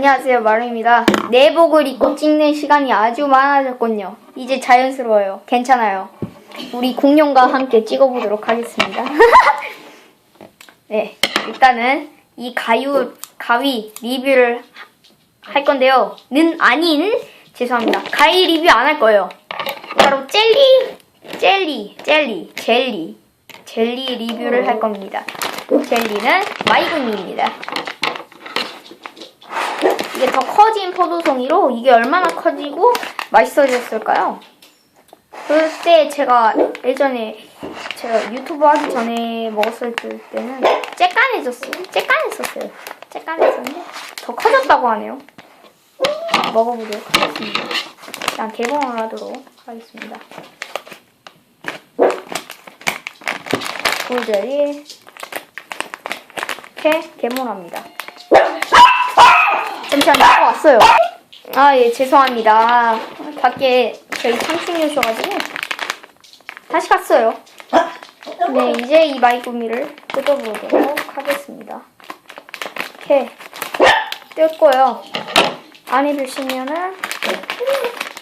안녕하세요, 마루입니다. 내복을 입고 찍는 시간이 아주 많아졌군요. 이제 자연스러워요. 괜찮아요. 우리 공룡과 함께 찍어보도록 하겠습니다. 네, 일단은 이 가유, 가위 리뷰를 하- 할 건데요. 는 아닌, 죄송합니다. 가위 리뷰 안 할 거예요. 바로 젤리, 젤리, 젤리, 젤리, 젤리 리뷰를 할 겁니다. 젤리는 마이구미입니다. 이게 더 커진 포도송이로 이게 얼마나 커지고 맛있어졌을까요? 그때 제가 예전에 제가 유튜브 하기 전에 먹었을 때는 쬐깐해졌어요. 쬐깐했었어요. 쬐깐했었는데 더 커졌다고 하네요. 먹어보도록 하겠습니다. 일단 개봉을 하도록 하겠습니다. 굴젤리 이렇게 개봉합니다. 잠시만요. 어, 왔어요. 아, 예, 죄송합니다. 밖에 저희 삼촌이 오셔가지고 다시 갔어요. 네, 이제 이 마이구미를 뜯어보도록 하겠습니다. 이렇게 뜯고요. 안에 보시면은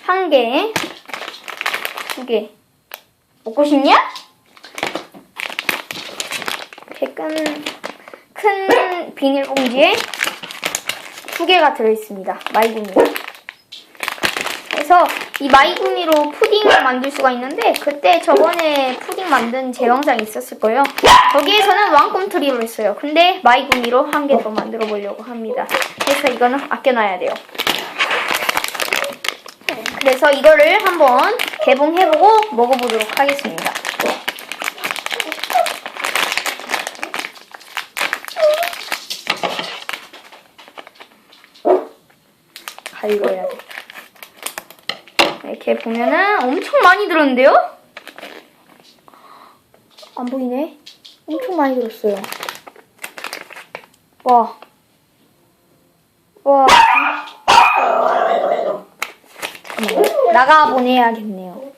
한 개, 두 개. 먹고 싶냐? 이렇게 큰, 큰 비닐봉지에 두 개가 들어있습니다. 마이구미. 그래서 이 마이구미로 푸딩을 만들 수가 있는데 그때 저번에 푸딩 만든 제 영상이 있었을 거예요. 거기에서는 왕꿈트리로 했어요. 근데 마이구미로 한 개 더 만들어 보려고 합니다. 그래서 이거는 아껴놔야 돼요. 그래서 이거를 한번 개봉해보고 먹어보도록 하겠습니다. 가위로 해야 돼. 이렇게 보면은 엄청 많이 들었는데요? 안 보이네. 엄청 많이 들었어요. 와. 와. 나가 보내야겠네요.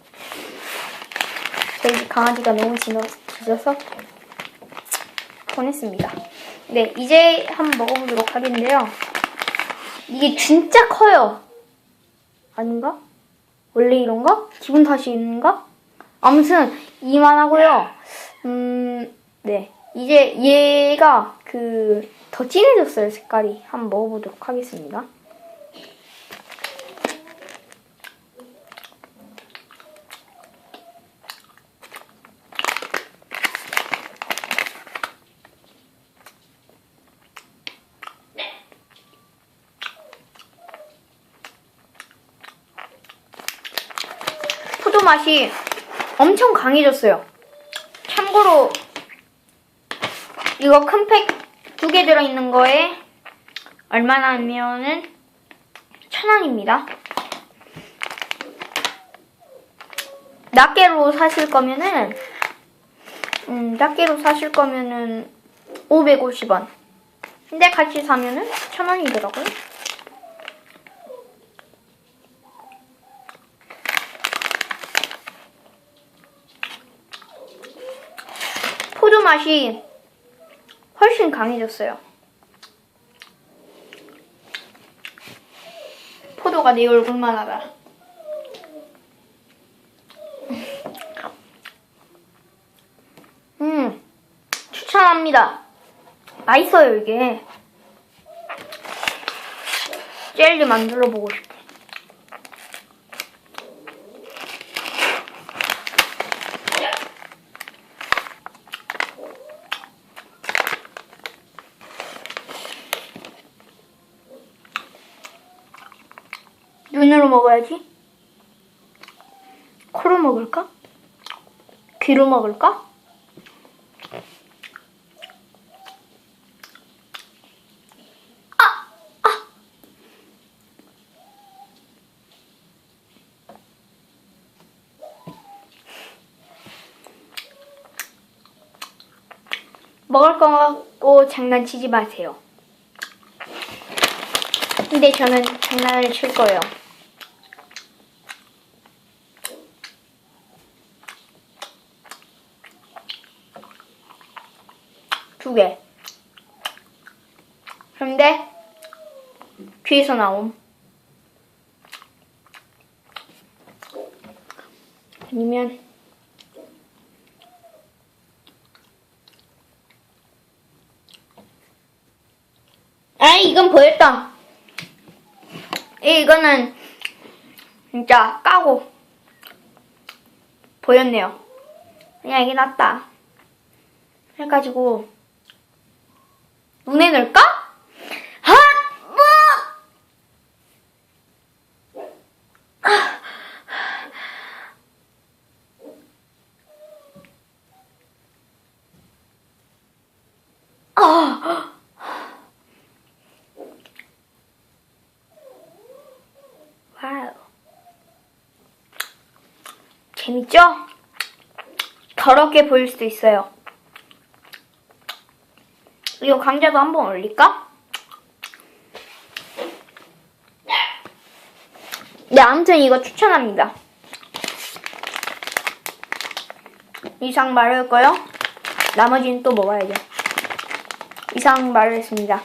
저희 집 강아지가 너무 짖어, 짖어서 보냈습니다. 네, 이제 한번 먹어보도록 하겠는데요. 이게 진짜 커요. 아닌가? 원래 이런가? 기분 탓인가? 아무튼 이만하고요. 음, 네. 이제 얘가 그 더 진해졌어요 색깔이. 한번 먹어보도록 하겠습니다. 맛이 엄청 강해졌어요. 참고로 이거 큰 팩 두 개 들어있는 거에 얼마나 하면은 천 원입니다. 낱개로 사실 거면은 음, 낱개로 사실 거면은 550원. 근데 같이 사면은 천 원이더라고요. 포도 맛이 훨씬 강해졌어요. 포도가 내 얼굴만 알아. 음, 추천합니다. 맛있어요, 이게. 젤리 만들어 보고 싶어. 눈으로 먹어야지. 코로 먹을까? 귀로 먹을까? 먹을 거 갖고 장난치지 마세요. 근데 저는 장난을 칠 거예요. 두 개. 그런데 귀에서 나옴. 아니면 아 이건 보였다. 이- 이거는 진짜 까고 보였네요. 그냥 이게 낫다. 해가지고 눈에 넣을까? 핫! 뭐! 아. 와우. 재밌죠? 더럽게 보일 수도 있어요. 이거 강자도 한번 올릴까? 네, 아무튼 이거 추천합니다. 이상 말할 거요. 나머지는 또 먹어야죠. 이상 말을 했습니다.